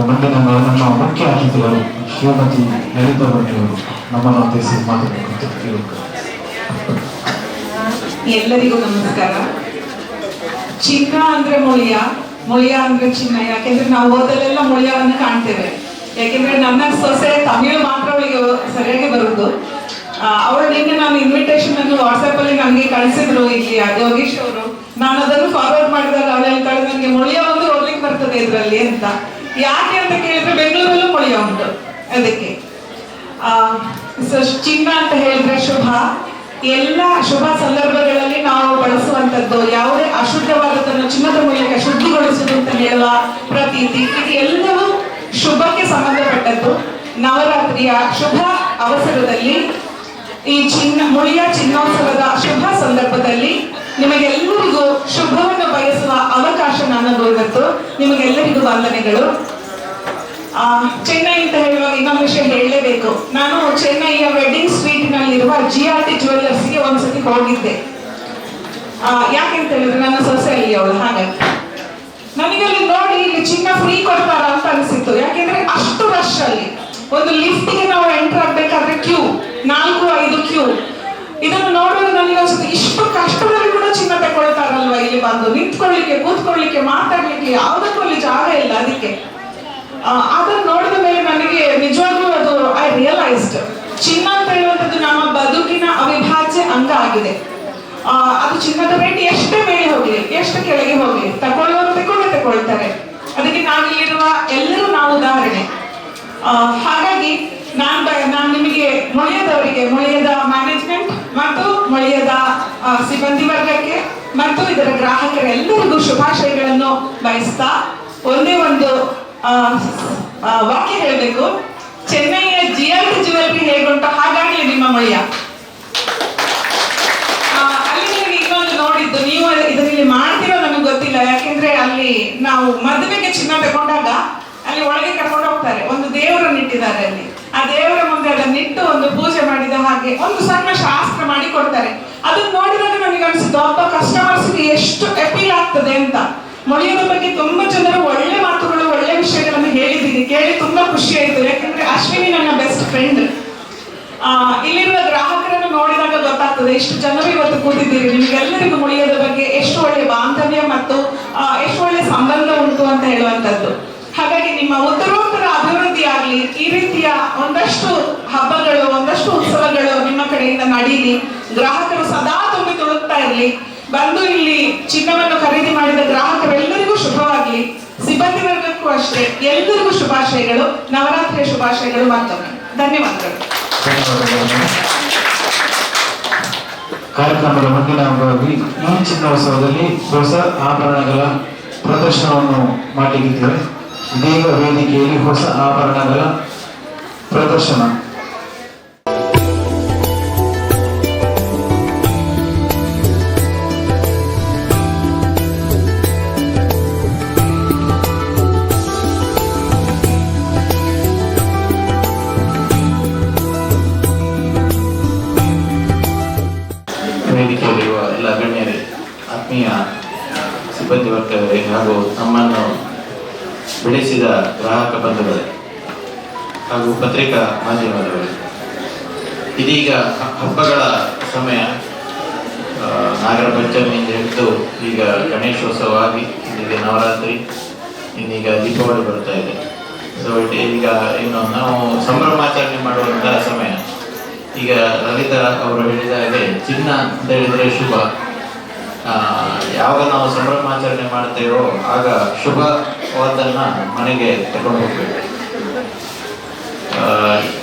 ಮಂಡಲ ನಮ್ಮ ಮುಖ್ಯ ಅತಿಥಿಗಳು ಶ್ರೀಮತಿ ಲಲಿತಾ ಭಟ್ ಅವರು ನಮ್ಮನ್ನು ಉದ್ದೇಶಿಸಿ ಮಾತನಾಡಬೇಕು. ಎಲ್ಲರಿಗೂ ನಮಸ್ಕಾರ. ಚಿನ್ನ ಅಂದ್ರೆ ಮೊಳಿಯ ಮೊಳಿಯ ಅಂದ್ರೆ ಚಿನ್ನ ಯಾಕೆಂದ್ರೆ ನಾವು ಓದಲೆಲ್ಲ ಮುಳಿಯವನ್ನು ಕಾಣ್ತೇವೆ. ಯಾಕೆಂದ್ರೆ ನನ್ನ ಸೊಸೆ ತಮಿಳು ಮಾತ್ರ ಅವಳಿಗೆ ಸರಿಯಾಗಿ ಬರುದು ಅವಳು ನಿನ್ನೆ ನಾನು ಇನ್ವಿಟೇಷನ್ ಅನ್ನು ವಾಟ್ಸ್ಆಪ್ ಅಲ್ಲಿ ನನಗೆ ಕಳಿಸಿದ್ರು ಇಲ್ಲಿ ಯೋಗೀಶ್ ಅವರು. ನಾನು ಅದನ್ನು ಫಾರ್ವರ್ಡ್ ಮಾಡಿದಾಗ ಅವಳು ನನಗೆ ಮೊಳಿಯ ಒಂದು ಓದ್ಲಿಕ್ಕೆ ಬರ್ತದೆ ಇದರಲ್ಲಿ ಅಂತ. ಯಾಕೆ ಅಂತ ಕೇಳಿದ್ರೆ ಬೆಂಗಳೂರಲ್ಲೂ ಮೊಳಿಯ ಉಂಟು. ಅದಕ್ಕೆ. ಚಿನ್ನ ಅಂತ ಹೇಳಿದ್ರೆ ಶುಭ. ಎಲ್ಲ ಶುಭ ಸಂದರ್ಭಗಳಲ್ಲಿ ನಾವು ಬಳಸುವಂತದ್ದು ಯಾವುದೇ ಅಶುದ್ಧವಾದದನ್ನು ಚಿನ್ನದ ಮೂಲಕ ಶುದ್ಧಿಗೊಳಿಸುವುದು ಅಂತ ಹೇಳುವ ಪ್ರತೀತಿ. ಇದು ಎಲ್ಲವೂ ಶುಭಕ್ಕೆ ನವರಾತ್ರಿಯ ಶುಭ ಅವಸರದಲ್ಲಿ ಈ ಚಿನ್ನ ಮುಳಿಯ ಚಿನ್ನೋತ್ಸವದ ಶುಭ ಸಂದರ್ಭದಲ್ಲಿ ನಿಮಗೆಲ್ಲರಿಗೂ ಶುಭವನ್ನು ಬಯಸುವ ಅವಕಾಶ ನಾನು ದೊರೆತು ನಿಮಗೆಲ್ಲರಿಗೂ ವಂದನೆಗಳು. ಆ, ಚೆನ್ನೈ ಅಂತ ಹೇಳುವಾಗ ಇನ್ನೊಂದು ವಿಷಯ ಹೇಳಲೇಬೇಕು. ನಾನು ಚೆನ್ನೈಯ ವೆಡ್ಡಿಂಗ್ ಸ್ವೀಟ್ ನಲ್ಲಿರುವ ಜಿ ಆರ್ ಟಿ ಗೆ ಒಂದ್ಸತಿ ಹೋಗಿದ್ದೆ. ಯಾಕೆಂತ ಹೇಳಿದ್ರೆ ನನ್ನ ಸೊಸೆ ಅಲ್ಲಿ ಅವಳು ಹಾಗಾಗಿ. ನನಗೆ ಅಲ್ಲಿ ನೋಡಿ ಚಿನ್ನ ಫ್ರೀ ಕೊಡ್ತಾರ ಅಂತ ಅನಿಸಿತ್ತು. ಯಾಕೆಂದ್ರೆ ಅಷ್ಟು ರಶ್ ಅಲ್ಲಿ. ಒಂದು ಲಿಫ್ಟ್ಗೆ ನಾವು ಎಂಟರ್ ಆಗ್ಬೇಕಾದ್ರೆ ಕ್ಯೂ ನಾಲ್ಕು, ಐದು ಕ್ಯೂ ಇದನ್ನು ನೋಡೋದು ನನಗೆ ಅನ್ಸುತ್ತೆ, ಇಷ್ಟು ಕಷ್ಟದಲ್ಲಿ ಕೂಡ ಚಿನ್ನ ತಗೊಳ್ತಾರಲ್ವಾ ಇಲ್ಲಿ ಬಂದು? ನಿಂತ್ಕೊಳ್ಳಿಕ್ಕೆ, ಕೂತ್ಕೊಳ್ಳಿಕ್ಕೆ, ಮಾತಾಡ್ಲಿಕ್ಕೆ ಯಾವುದಕ್ಕೂ ಅಲ್ಲಿ ಜಾಗ ಇಲ್ಲ ಅದಕ್ಕೆ. ಅದನ್ನ ನೋಡಿದ ಮೇಲೆ ನನಗೆ ನಿಜವಾಗ್ಲೂ ಅದು ಐ ರಿಯಲೈಸ್ಡ್ ಚಿನ್ನ ಅಂತ ಹೇಳುವಂಥದ್ದು ನಮ್ಮ ಬದುಕಿನ ಅವಿಭಾಜ್ಯ ಅಂಗ ಆಗಿದೆ. ಅದು ಚಿನ್ನದ ರೇಟ್ ಎಷ್ಟೇ ಮೇಲೆ ಹೋಗ್ಲಿ, ಎಷ್ಟು ಕೆಳಗೆ ಹೋಗ್ಲಿ, ತಗೊಳ್ಳುವಂತೆ ಕೂಡ ತಗೊಳ್ತಾರೆ. ಅದಕ್ಕೆ ನಾವಿಲ್ಲಿರುವ ಎಲ್ಲರೂ ನಾವು ಉದಾಹರಣೆ. ಹಾಗಾಗಿ ನಾನು ನಾನು ನಿಮಗೆ ಮೊಳೆಯದವರಿಗೆ, ಮೊಳೆಯದ ಮ್ಯಾನೇಜ್ಮೆಂಟ್ ಮತ್ತು ಮೊಳೆಯದ ಸಿಬ್ಬಂದಿ ವರ್ಗಕ್ಕೆ ಮತ್ತು ಇದರ ಗ್ರಾಹಕರೆಲ್ಲರಿಗೂ ಶುಭಾಶಯಗಳನ್ನು ಬಯಸ್ತಾ ಒಂದೇ ಒಂದು ವಾಕ್ಯ ಹೇಳಬೇಕು. ಚೆನ್ನೈಯ ಜಿಯಲ್ ಜುವೆಲ್ರಿ ಹೇಗುಂಟು? ಹಾಗಾಗಲಿ ನಿಮ್ಮ ಮೊಳೆಯ ಆ, ಅಲ್ಲಿ ನಿಮಗೆ ಇನ್ನೊಂದು ನೋಡಿದ್ದು, ನೀವು ಇದರಲ್ಲಿ ಮಾಡ್ತಿರೋ ನನಗೆ ಗೊತ್ತಿಲ್ಲ. ಯಾಕೆಂದ್ರೆ ಅಲ್ಲಿ ನಾವು ಮದುವೆಗೆ ಚಿನ್ನ ತಗೊಂಡಾಗ ಅಲ್ಲಿ ಒಳಗೆ ಕರ್ಕೊಂಡು ಹೋಗ್ತಾರೆ. ಒಂದು ದೇವರನ್ನು ಇಟ್ಟಿದ್ದಾರೆ ಅಲ್ಲಿ. ಆ ದೇವರ ಮುಂದೆ ಅದನ್ನಿಟ್ಟು ಒಂದು ಪೂಜೆ ಮಾಡಿದ ಹಾಗೆ ಒಂದು ಸಣ್ಣ ಶಾಸ್ತ್ರ ಮಾಡಿ ಕೊಡ್ತಾರೆ. ಅದನ್ನ ನೋಡಿದಾಗ ನನಗೆ ಅನಿಸುತ್ತೆ ಒಬ್ಬ ಕಸ್ಟಮರ್ಸ್ಗೆ ಎಷ್ಟು ಅಪೀಲ್ ಆಗ್ತದೆ ಅಂತ. ಮೊಳೆಯೋದ ಬಗ್ಗೆ ತುಂಬಾ ಜನರು ಒಳ್ಳೆ ಮಾತುಗಳು, ಒಳ್ಳೆ ವಿಷಯಗಳನ್ನು ಹೇಳಿದ್ದೀನಿ ಕೇಳಿ ತುಂಬಾ ಖುಷಿ ಆಯ್ತು. ಯಾಕಂದ್ರೆ ಅಶ್ವಿನಿ ನನ್ನ ಬೆಸ್ಟ್ ಫ್ರೆಂಡ್ ಇಲ್ಲಿರುವ ಗ್ರಾಹಕರನ್ನು ನೋಡಿದಾಗ ಗೊತ್ತಾಗ್ತದೆ ಎಷ್ಟು ಜನರು ಇವತ್ತು ಕೂತಿದ್ದೀರಿ, ನಿಮಗೆಲ್ಲರಿಗೂ ಮುಳಿಯೋದ ಬಗ್ಗೆ ಎಷ್ಟು ಒಳ್ಳೆ ಬಾಂಧವ್ಯ ಮತ್ತು ಎಷ್ಟು ಒಳ್ಳೆ ಸಂಬಂಧ ಉಂಟು ಅಂತ ಹೇಳುವಂತದ್ದು ಹಾಗಾಗಿ ನಿಮ್ಮ ಉತ್ತರೋತ್ತರ ಅಭಿವೃದ್ಧಿ ಆಗಲಿ, ಈ ರೀತಿಯ ಒಂದಷ್ಟು ಹಬ್ಬಗಳು, ಒಂದಷ್ಟು ಉತ್ಸವಗಳು ನಿಮ್ಮ ಕಡೆಯಿಂದ ನಡೀಲಿ, ಗ್ರಾಹಕರು ಸದಾ ತುಂಬಿ ತುಳುಕ್ತಾ ಇರಲಿ, ಬಂದು ಇಲ್ಲಿ ಚಿನ್ನವನ್ನು ಖರೀದಿ ಮಾಡಿದ ಗ್ರಾಹಕರೆಲ್ಲರಿಗೂ ಶುಭವಾಗಲಿ, ಸಿಬ್ಬಂದಿ ವರ್ಗಕ್ಕೂ ಅಷ್ಟೇ, ಎಲ್ಲರಿಗೂ ಶುಭಾಶಯಗಳು, ನವರಾತ್ರಿಯ ಶುಭಾಶಯಗಳು ಮತ್ತೊಮ್ಮೆ. ಧನ್ಯವಾದಗಳು. ಕಾರ್ಯಕ್ರಮದ ಮುಂದಿನ ಅಂಗವಾಗಿ ಈ ಚಿನ್ನೋತ್ಸವದಲ್ಲಿ ಹೊಸ ಆಭರಣಗಳ ಪ್ರದರ್ಶನವನ್ನು ಮಾಡಿದ್ದೇವೆ ಇದೀಗ ವೇದಿಕೆಯಲ್ಲಿ ಹೊಸ ಆಭರಣಗಳ ಪ್ರದರ್ಶನ. ಬಂಧುಗಳೇ ಹಾಗೂ ಪತ್ರಿಕಾ ಮಾಧ್ಯಮದವರೇ. ಇದೀಗ ಹಬ್ಬಗಳ ಸಮಯ. ನಾಗರ ಪಂಚಮಿಯಿಂದ ಹಿಡಿದು ಈಗ ಗಣೇಶೋತ್ಸವ ಆಗಿ ಇಲ್ಲಿಗೆ ನವರಾತ್ರಿ, ಇನ್ನೀಗ ದೀಪಾವಳಿ ಬರ್ತಾ ಇದೆ. ಸೊ ಈಗ ಇನ್ನು ನಾವು ಸಂಭ್ರಮಾಚರಣೆ ಮಾಡುವಂತಹ ಸಮಯ. ಈಗ ಲಲಿತಾ ಅವರು ಹೇಳಿದ ಹಾಗೆ ಚಿನ್ನ ಅಂತ ಹೇಳಿದ್ರೆ ಶುಭ. ಯಾವಾಗ ನಾವು ಸಂಭ್ರಮಾಚರಣೆ ಮಾಡ್ತೇವೋ ಆಗ ಶುಭವಾದನ್ನ ಮನೆಗೆ ತಗೊಂಡು ಹೋಗ್ಬೇಕು.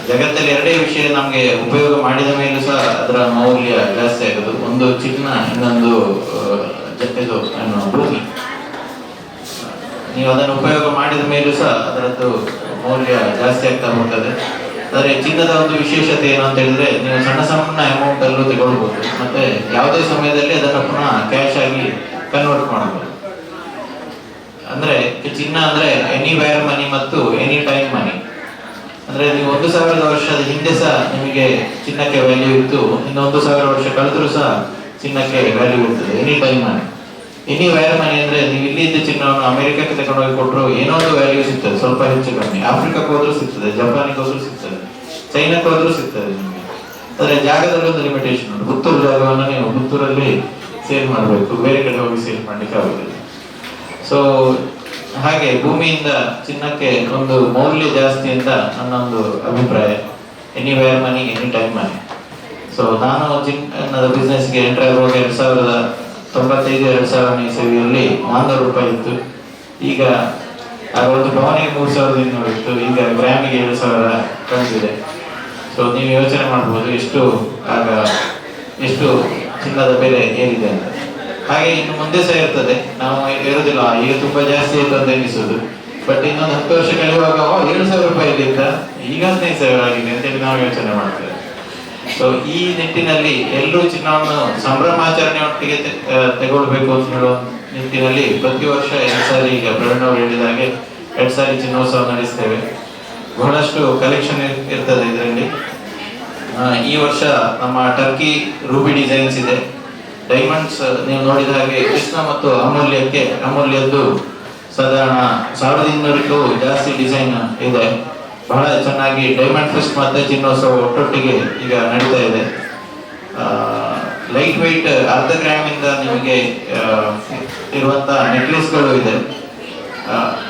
ಜಗತ್ತಲ್ಲಿ ಎರಡೇ ವಿಷಯ ನಮಗೆ ಉಪಯೋಗ ಮಾಡಿದ ಮೇಲೂ ಸಹ ಅದರ ಮೌಲ್ಯ ಜಾಸ್ತಿ ಆಗೋದು. ಒಂದು ಚಿನ್ನ, ಇನ್ನೊಂದು ಜೊತೆದು ಅನ್ನೋ ಭೂಮಿ. ನೀವು ಅದನ್ನು ಉಪಯೋಗ ಮಾಡಿದ ಮೇಲೂ ಸಹ ಅದರದ್ದು ಮೌಲ್ಯ ಜಾಸ್ತಿ ಆಗ್ತಾ ಹೋಗ್ತದೆ. ಆದರೆ ಚಿನ್ನದ ಒಂದು ವಿಶೇಷತೆ ಏನು ಅಂತ ಹೇಳಿದ್ರೆ ನೀವು ಸಣ್ಣ ಸಣ್ಣ ಅಮೌಂಟ್ ಅಲ್ಲೂ ತಗೊಳ್ಬಹುದು ಮತ್ತೆ ಯಾವುದೇ ಸಮಯದಲ್ಲಿ ಅದನ್ನು ಪುನಃ ಕ್ಯಾಶ್ ಆಗಿ ಕನ್ವರ್ಟ್ ಮಾಡಬಹುದು. ಅಂದ್ರೆ ಚಿನ್ನ ಅಂದ್ರೆ ಎನಿ ವೈರ್ ಮನಿ ಮತ್ತು ಎನಿ ಟೈಮ್ ಮನಿ ಅಂದ್ರೆ ನೀವು ಒಂದು ಸಾವಿರದ ವರ್ಷದ ಹಿಂದೆ ಸಹ ನಿಮಗೆ ಚಿನ್ನಕ್ಕೆ ವ್ಯಾಲ್ಯೂ ಇತ್ತು, ಇನ್ನು ಒಂದು ಸಾವಿರ ವರ್ಷ ಕಳೆದರೂ ಸಹ ಚಿನ್ನಕ್ಕೆ ವ್ಯಾಲ್ಯೂ ಇರ್ತದೆ any time money anywhere money ಅಂದ್ರೆ ನೀವು ಇಲ್ಲಿದ್ದ ಚಿನ್ನವನ್ನು ಅಮೆರಿಕಕ್ಕೆ ತಗೊಂಡೋಗಿ ಕೊಟ್ಟರು ಏನೋ ಒಂದು ವ್ಯಾಲ್ಯೂ ಸಿಗ್ತದೆ, ಸ್ವಲ್ಪ ಹೆಚ್ಚು ಕಮ್ಮಿ. ಆಫ್ರಿಕಾಕ್ಕೆ ಹೋದ್ರೂ ಸಿಗ್ತದೆ, ಜಪಾನಿಗೆ ಹೋದ್ರೂ ಸಿಗ್ತದೆ, ಚೈನಾಕ್ಕೆ ಹೋದ್ರೂ ಸಿಗ್ತದೆ ನಿಮಗೆ. ಆದ್ರೆ ಜಾಗದಲ್ಲಿ ಒಂದು ಲಿಮಿಟೇಷನ್ ಉಂಟು. ಪುತ್ತೂರು ಜಾಗವನ್ನು ನೀವು ಪುತ್ತೂರಲ್ಲಿ ಸೇಲ್ ಮಾಡಬೇಕು, ಬೇರೆ ಕಡೆ ಹೋಗಿ ಸೇಲ್ ಮಾಡ್ಲಿಕ್ಕೆ ಆಗುದಿಲ್ಲ. ಸೊ ಹಾಗೆ ಭೂಮಿಯಿಂದ ಚಿನ್ನಕ್ಕೆ ಒಂದು ಮೌಲ್ಯ ಜಾಸ್ತಿ ಅಂತ ನನ್ನೊಂದು ಅಭಿಪ್ರಾಯ. Anywhere money any time money so ನಾನು ಚಿನ್ನದ ಬಿಸ್ನೆಸ್ಗೆ ಎಂಟರ್ ಆಗುವಾಗ ಎರಡ್ ಸಾವಿರದ ತೊಂಬತ್ತೈದು, ಎರಡು ಸಾವಿರನೇ ಇಸವಿಯಲ್ಲಿ ನಾನ್ನೂರು ರೂಪಾಯಿ ಇತ್ತು. ಈಗ ಒಂದು ಭವನಿಗೆ ಮೂರು ಸಾವಿರದ ಇನ್ನೂರು ಇತ್ತು. ಈಗ ಗ್ರಾಮಿಗೆ ಎರಡು ಸಾವಿರ ಕಳಿಸಿದೆ ಸೊ ನೀವು ಯೋಚನೆ ಮಾಡ್ಬೋದು ಎಷ್ಟು ಆಗ, ಎಷ್ಟು ಚಿನ್ನದ ಬೆಲೆ ಏನಿದೆ ಅಂತ. ಹಾಗೆ ಇನ್ನು ಮುಂದೆ ಸಹ ಇರ್ತದೆ. ನಾವು ಇರುವುದಿಲ್ಲ ಈಗ ತುಂಬಾ ಜಾಸ್ತಿ ಆಯ್ತು ಅಂತ ಎನಿಸುದು ಬಟ್ ಇನ್ನೊಂದು ಹತ್ತು ವರ್ಷ ಕಳೆಯುವಾಗ ಏಳು ಸಾವಿರ ರೂಪಾಯಿ ಇಲ್ಲಿಂದ ಈಗ ಹದಿನೈದು ಸಾವಿರ ಆಗಿದೆ ಅಂತೇಳಿ ನಾವು ಯೋಚನೆ ಮಾಡ್ತೇವೆ. ಸೊ ಈ ನಿಟ್ಟಿನಲ್ಲಿ ಎಲ್ಲರೂ ಚಿನ್ನವನ್ನು ಸಂಭ್ರಮಾಚರಣೆ ಒಟ್ಟಿಗೆ ತಗೊಳ್ಬೇಕು ಅಂತ ಹೇಳುವ ನಿಟ್ಟಿನಲ್ಲಿ ಪ್ರತಿ ವರ್ಷ ಎರಡು ಸಾರಿ ಈಗ ಪ್ರವೀಣ್ ಅವರು ಹೇಳಿದ ಹಾಗೆ ಎರಡು ಸಾರಿ ಚಿನ್ನೋತ್ಸವ ನಡೆಸ್ತೇವೆ. ಬಹಳಷ್ಟು ಕಲೆಕ್ಷನ್ ಇರ್ತದೆ ಇದರಲ್ಲಿ. ಈ ವರ್ಷ ನಮ್ಮ ಟರ್ಕಿ ರೂಬಿ ಡಿಸೈನ್ಸ್ ಇದೆ. ಡೈಮಂಡ್ಸ್, ನೀವು ನೋಡಿದ ಹಾಗೆ ಕೃಷ್ಣ ಮತ್ತು ಅಮೂಲ್ಯಕ್ಕೆ, ಅಮೂಲ್ಯದ್ದು ಸಾಧಾರಣ ಸಾವಿರದ ಇನ್ನೂರಕ್ಕೂ ಜಾಸ್ತಿ ಡಿಸೈನ್ ಇದೆ. ಬಹಳ ಚೆನ್ನಾಗಿ ಡೈಮಂಡ್ ಫಿಸ್ಟ್ ಮತ್ತೆ ಚಿನ್ನೋತ್ಸವ ಒಟ್ಟೊಟ್ಟಿಗೆ ಈಗ ನಡೀತಾ ಇದೆ. ಲೈಟ್ ವೆಯ್ಟ್ ಅರ್ಧ ಗ್ರಾಮ್ ಇಂದ ನಿಮಗೆ ಇರುವಂತ ನೆಕ್ಲೆಸ್ಗಳು ಇದೆ.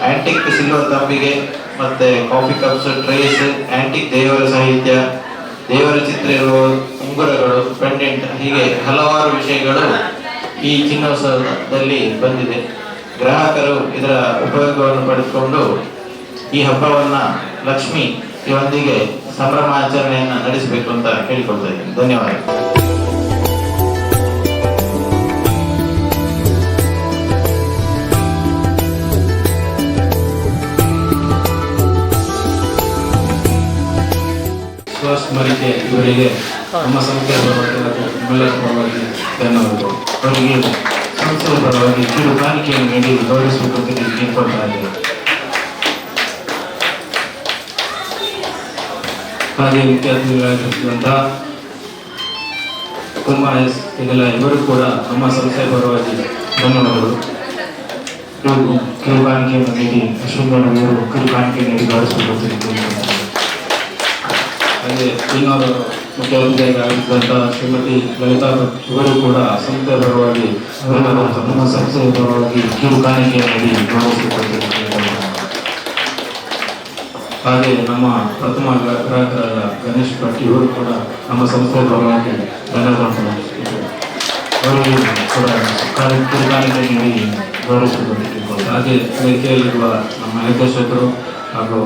ಆಂಟಿಕ್ ಸಿಲ್ವರ್ ತಂಬಿಗೆ ಮತ್ತೆ ಕಾಫಿ ಕಪ್ಸ್ ಟ್ರೇಸ್ ಆಂಟಿಕ್ ದೇವರ ಸಾಹಿತ್ಯ ದೇವರ ಚಿತ್ರ ಇರುವ ಉಂಗುರಗಳು, ಪೆಂಡೆಂಟ್, ಹೀಗೆ ಹಲವಾರು ವಿಷಯಗಳು ಈ ಚಿನ್ನೋತ್ಸವದಲ್ಲಿ ಬಂದಿದೆ. ಗ್ರಾಹಕರು ಇದರ ಉಪಯೋಗವನ್ನು ಪಡೆದುಕೊಂಡು ಈ ಹಬ್ಬವನ್ನ ಲಕ್ಷ್ಮಿ ಇವೊಂದಿಗೆ ಸಂಭ್ರಮಾಚರಣೆಯನ್ನು ನಡೆಸಬೇಕು ಅಂತ ಕೇಳಿಕೊಳ್ತಾ ಇದ್ದೀನಿ. ಧನ್ಯವಾದ ಮರಿಕೆ ಇವರಿಗೆ ನಮ್ಮ ಸಂಸ್ಥೆಯ ಪರವಾಗಿ ಧನ್ಯವಾದಗಳು. ಅವರಿಗೆ ಸಂಸ್ಥೆಯ ಪರವಾಗಿ ಕಿರು ಕಾಣಿಕೆಯನ್ನು ನೀಡಿ ಗೌರವಿಸಬೇಕು ಅಂತ ಕೇಳ್ಕೊಳ್ತಾ ಇದ್ದೇವೆ ಹಾಗೆ ವಿದ್ಯಾರ್ಥಿಗಳಾಗಿರ್ತಕ್ಕಂಥ ಕುಮಾರ್ ಎಸ್ ಇದೆಲ್ಲ ಇವರು ಕೂಡ ನಮ್ಮ ಸಂಸ್ಥೆಯ ಪರವಾಗಿ ಧನ್ಯವಾದಗಳು. ಕಿರುಗಾಣಿಕೆಯನ್ನು ನೀಡಿ ಅಶ್ವಿನ್ ಕಿರು ಕಾಣಿಕೆ ನೀಡಿ ಗೌರವಿಸಬೇಕು ಹಾಗೆ ಚೀನಾದ ಮುಖ್ಯಮಂತ್ರಿಯಾಗಿ ಅತಿಥಿಯಾಗಿದ್ದಂಥ ಶ್ರೀಮತಿ ಲಲಿತಾ ಇವರು ಕೂಡ ಸಂಸ್ಥೆಯ ಪರವಾಗಿ ನಮ್ಮ ಸಂಸ್ಥೆಯ ಪರವಾಗಿ ಕಿರು ಕಾಣಿಕೆಯಾಗಿ ಹಾಗೆ ನಮ್ಮ ಪ್ರಥಮ ಗ್ರಾ- ಗ್ರಾಹಕರಾದ ಗಣೇಶ್ ಭಟ್ ಇವರು ಕೂಡ ನಮ್ಮ ಸಂಸ್ಥೆಯ ಪರವಾಗಿ ಧನ್ಯವಾದ ಅವರಿಗೆ ಕೂಡ ಕಾರ್ಯ- ಕಿರು ಕಾಣಿಕೆ ನೀಡಿ ಗೌರವಿಸಿಕೊಳ್ಳಬೇಕು ಹಾಗೆ ವೇದಿಕೆಯಲ್ಲಿರುವ ನಮ್ಮ ನಿರ್ದೇಶಕರು ಹಾಗೂ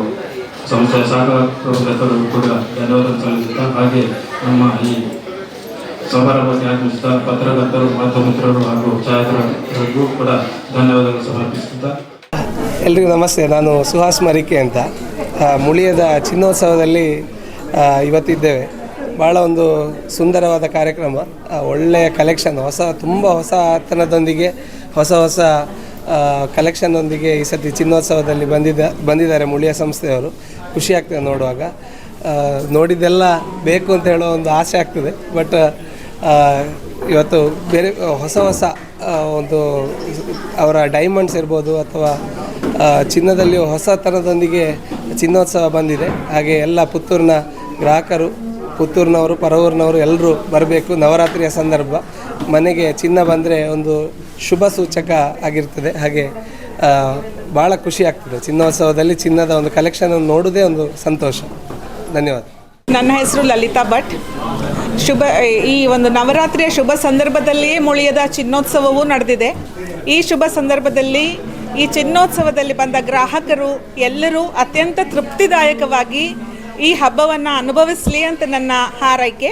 ಸಂಸ್ಥೆಯ ಸಹಕಾರರು ಕೂಡ ಧನ್ಯವಾದ ಸಲ್ಲಿಸುತ್ತಾ ಹಾಗೆ ನಮ್ಮ ಈ ಸಮಾರಂಭಕ್ಕೆ ಆಗಮಿಸಿದ ಪತ್ರಕರ್ತರು ಮಾಧ್ಯಮ ಹಾಗೂ ಛಾಯಾಗ್ರಾಹಕರಿಗೂ ಕೂಡ ಧನ್ಯವಾದಗಳು ಸಮರ್ಪಿಸುತ್ತಾ. ಎಲ್ರಿಗೂ ನಮಸ್ತೆ, ನಾನು ಸುಹಾಸ್ ಮರಿಕೆ ಅಂತ. ಮುಳಿಯದ ಚಿನ್ನೋತ್ಸವದಲ್ಲಿ ಇವತ್ತಿದ್ದೇವೆ. ಭಾಳ ಒಂದು ಸುಂದರವಾದ ಕಾರ್ಯಕ್ರಮ. ಒಳ್ಳೆಯ ಕಲೆಕ್ಷನ್ ಹೊಸ, ತುಂಬ ಹೊಸ ಆತನದೊಂದಿಗೆ ಹೊಸ ಹೊಸ ಕಲೆಕ್ಷನ್ನೊಂದಿಗೆ ಈ ಸತಿ ಚಿನ್ನೋತ್ಸವದಲ್ಲಿ ಬಂದಿದ್ದ, ಬಂದಿದ್ದಾರೆ ಮುಳಿಯ ಸಂಸ್ಥೆಯವರು. ಖುಷಿ ಆಗ್ತದೆ ನೋಡುವಾಗ. ನೋಡಿದ್ದೆಲ್ಲ ಬೇಕು ಅಂತ ಹೇಳೋ ಒಂದು ಆಸೆ ಆಗ್ತದೆ. ಬಟ್ ಇವತ್ತು ಬೇರೆ, ಹೊಸ ಹೊಸ ಒಂದು ಅವರ ಡೈಮಂಡ್ಸ್ ಇರ್ಬೋದು ಅಥವಾ ಚಿನ್ನದಲ್ಲಿ ಚಿನ್ನದಲ್ಲಿ ಹೊಸತನದೊಂದಿಗೆ ಚಿನ್ನೋತ್ಸವ ಬಂದಿದೆ. ಹಾಗೆ ಎಲ್ಲ ಪುತ್ತೂರಿನ ಗ್ರಾಹಕರು, ಪುತ್ತೂರಿನವರು, ಪರವೂರಿನವರು ಎಲ್ಲರೂ ಬರಬೇಕು ನವರಾತ್ರಿಯ ಸಂದರ್ಭ. ಮನೆಗೆ ಚಿನ್ನ ಬಂದರೆ ಒಂದು ಶುಭ ಸೂಚಕ ಆಗಿರ್ತದೆ. ಹಾಗೆ ಭಾಳ ಖುಷಿ ಆಗ್ತದೆ. ಚಿನ್ನೋತ್ಸವದಲ್ಲಿ ಚಿನ್ನದ ಒಂದು ಕಲೆಕ್ಷನ್ ನೋಡೋದೇ ಒಂದು ಸಂತೋಷ. ಧನ್ಯವಾದ. ನನ್ನ ಹೆಸರು ಲಲಿತಾ ಭಟ್. ಶುಭ, ಈ ಒಂದು ನವರಾತ್ರಿಯ ಶುಭ ಸಂದರ್ಭದಲ್ಲಿಯೇ ಮುಳಿಯದ ಚಿನ್ನೋತ್ಸವವೂ ನಡೆದಿದೆ. ಈ ಶುಭ ಸಂದರ್ಭದಲ್ಲಿ, ಈ ಚಿನ್ನೋತ್ಸವದಲ್ಲಿ ಬಂದ ಗ್ರಾಹಕರು ಎಲ್ಲರೂ ಅತ್ಯಂತ ತೃಪ್ತಿದಾಯಕವಾಗಿ ಈ ಹಬ್ಬವನ್ನು ಅನುಭವಿಸಲಿ ಅಂತ ನನ್ನ ಹಾರೈಕೆ.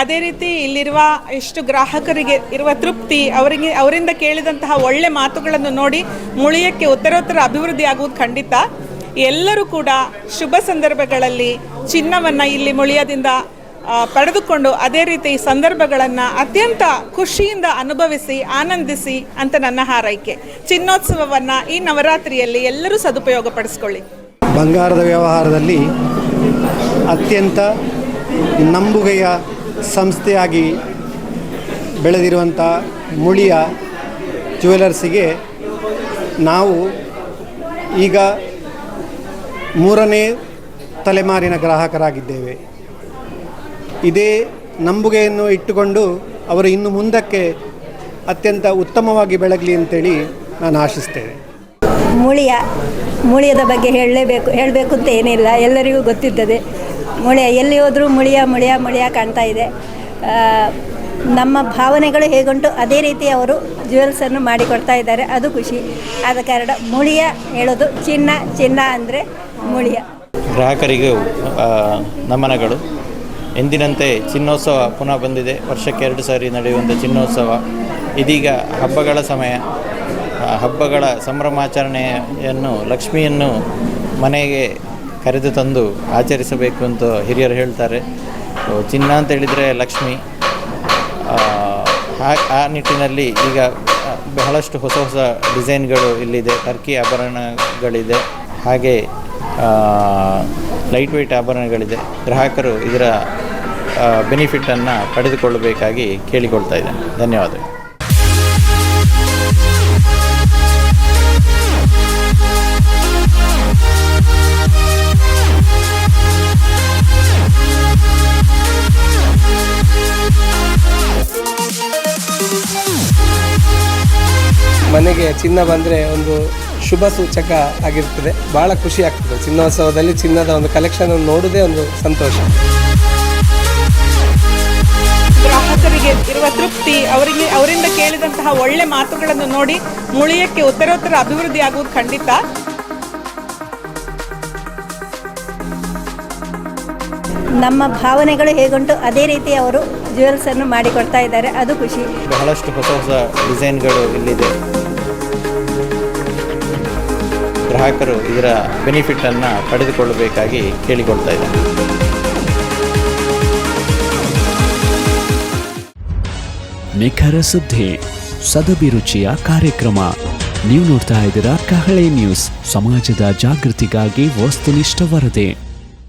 ಅದೇ ರೀತಿ ಇಲ್ಲಿರುವ ಇಷ್ಟು ಗ್ರಾಹಕರಿಗೆ ಇರುವ ತೃಪ್ತಿ, ಅವರಿಗೆ, ಅವರಿಂದ ಕೇಳಿದಂತಹ ಒಳ್ಳೆ ಮಾತುಗಳನ್ನು ನೋಡಿ ಮುಳಿಯಕ್ಕೆ ಉತ್ತರೋತ್ತರ ಅಭಿವೃದ್ಧಿ ಆಗುವುದು ಖಂಡಿತ. ಎಲ್ಲರೂ ಕೂಡ ಶುಭ ಸಂದರ್ಭಗಳಲ್ಲಿ ಚಿನ್ನವನ್ನು ಇಲ್ಲಿ ಮುಳಿಯದಿಂದ ಪಡೆದುಕೊಂಡು ಅದೇ ರೀತಿ ಸಂದರ್ಭಗಳನ್ನು ಅತ್ಯಂತ ಖುಷಿಯಿಂದ ಅನುಭವಿಸಿ, ಆನಂದಿಸಿ ಅಂತ ನನ್ನ ಹಾರೈಕೆ. ಚಿನ್ನೋತ್ಸವವನ್ನು ಈ ನವರಾತ್ರಿಯಲ್ಲಿ ಎಲ್ಲರೂ ಸದುಪಯೋಗ ಪಡಿಸ್ಕೊಳ್ಳಿ. ಬಂಗಾರದ ವ್ಯವಹಾರದಲ್ಲಿ ಅತ್ಯಂತ ನಂಬುಗೆಯ ಸಂಸ್ಥೆಯಾಗಿ ಬೆಳೆದಿರುವಂಥ ಮುಳಿಯ ಜ್ಯುವೆಲರ್ಸಿಗೆ ನಾವು ಈಗ ಮೂರನೇ ತಲೆಮಾರಿನ ಗ್ರಾಹಕರಾಗಿದ್ದೇವೆ. ಇದೇ ನಂಬುಗೆಯನ್ನು ಇಟ್ಟುಕೊಂಡು ಅವರು ಇನ್ನು ಮುಂದಕ್ಕೆ ಅತ್ಯಂತ ಉತ್ತಮವಾಗಿ ಬೆಳಗಲಿ ಅಂತೇಳಿ ನಾನು ಆಶಿಸ್ತೇನೆ. ಮುಳಿಯ, ಮುಳಿಯದ ಬಗ್ಗೆ ಹೇಳಲೇಬೇಕು, ಹೇಳಬೇಕು ಅಂತ ಏನಿಲ್ಲ, ಎಲ್ಲರಿಗೂ ಗೊತ್ತಿದ್ದದೆ. ಮುಳಿಯ ಎಲ್ಲಿ ಹೋದರೂ ಮುಳಿಯ ಮುಳಿಯ ಮುಳಿಯ ಕಾಣ್ತಾ ಇದೆ. ನಮ್ಮ ಭಾವನೆಗಳು ಹೇಗುಂಟು ಅದೇ ರೀತಿ ಅವರು ಜ್ಯುವೆಲ್ಸನ್ನು ಮಾಡಿಕೊಡ್ತಾ ಇದ್ದಾರೆ. ಅದು ಖುಷಿ. ಆದ ಕಾರಣ ಮುಳಿಯ ಹೇಳೋದು ಚಿನ್ನ ಚಿನ್ನ ಅಂದರೆ ಮುಳಿಯ. ಗ್ರಾಹಕರಿಗೂ ನಮನಗಳು. ಎಂದಿನಂತೆ ಚಿನ್ನೋತ್ಸವ ಪುನಃ ಬಂದಿದೆ. ವರ್ಷಕ್ಕೆ ಎರಡು ಸಾರಿ ನಡೆಯುವಂಥ ಚಿನ್ನೋತ್ಸವ. ಇದೀಗ ಹಬ್ಬಗಳ ಸಮಯ. ಹಬ್ಬಗಳ ಸಂಭ್ರಮಾಚರಣೆಯನ್ನು ಲಕ್ಷ್ಮಿಯನ್ನು ಮನೆಗೆ ಕರೆದು ತಂದು ಆಚರಿಸಬೇಕು ಅಂತ ಹಿರಿಯರು ಹೇಳ್ತಾರೆ. ಚಿನ್ನ ಅಂತ ಹೇಳಿದರೆ ಲಕ್ಷ್ಮಿ. ಆ, ನಿಟ್ಟಿನಲ್ಲಿ ಈಗ ಬಹಳಷ್ಟು ಹೊಸ ಹೊಸ ಡಿಸೈನ್ಗಳು ಇಲ್ಲಿದೆ. ಟರ್ಕಿ ಆಭರಣಗಳಿದೆ. ಹಾಗೆ ಲೈಟ್ ವೆಯ್ಟ್ ಆಭರಣಗಳಿದೆ. ಗ್ರಾಹಕರು ಇದರ ಬೆನಿಫಿಟನ್ನು ಪಡೆದುಕೊಳ್ಳಬೇಕಾಗಿ ಕೇಳಿಕೊಳ್ತಾ ಇದ್ದೇನೆ. ಧನ್ಯವಾದಗಳು. ಮನೆಗೆ ಚಿನ್ನ ಬಂದರೆ ಒಂದು ಶುಭ ಸೂಚಕ ಆಗಿರ್ತದೆ. ಭಾಳ ಖುಷಿ ಆಗ್ತದೆ. ಚಿನ್ನೋತ್ಸವದಲ್ಲಿ ಚಿನ್ನದ ಒಂದು ಕಲೆಕ್ಷನ್ ನೋಡೋದೇ ಒಂದು ಸಂತೋಷ. ಗ್ರಾಹಕರಿಗೆ ಇರುವ ತೃಪ್ತಿ, ಅವರಿಗೆ, ಅವರಿಂದ ಕೇಳಿದಂತಹ ಒಳ್ಳೆ ಮಾತುಗಳನ್ನು ನೋಡಿ ಮುಳಿಯಕ್ಕೆ ಉತ್ತರೋತ್ತರ ಅಭಿವೃದ್ಧಿ ಆಗುವುದು ಖಂಡಿತ. ನಮ್ಮ ಭಾವನೆಗಳು ಹೇಗುಂಟು ಅದೇ ರೀತಿ ಅವರು ಜ್ಯುವೆಲ್ಸನ್ನು ಮಾಡಿಕೊಡ್ತಾ ಇದ್ದಾರೆ. ಅದು ಖುಷಿ. ಬಹಳಷ್ಟು ಹೊಸ ಹೊಸ ಡಿಸೈನ್ಗಳು ಇಲ್ಲಿದೆ. ಗ್ರಾಹಕರು ಇದರ ಬೆನಿಫಿಟನ್ನು ಪಡೆದುಕೊಳ್ಳಬೇಕಾಗಿ ಕೇಳಿಕೊಳ್ತಾ ಇದ್ದಾರೆ. ನಿಖರ ಸುದ್ದಿ ಸದಭಿರುಚಿಯ ಕಾರ್ಯಕ್ರಮ. ನೀವು ನೋಡ್ತಾ ಇದ್ದೀರಾ ಕಹಳೆ ನ್ಯೂಸ್. ಸಮಾಜದ ಜಾಗೃತಿಗಾಗಿ ವಸ್ತುನಿಷ್ಠ ವರದಿ.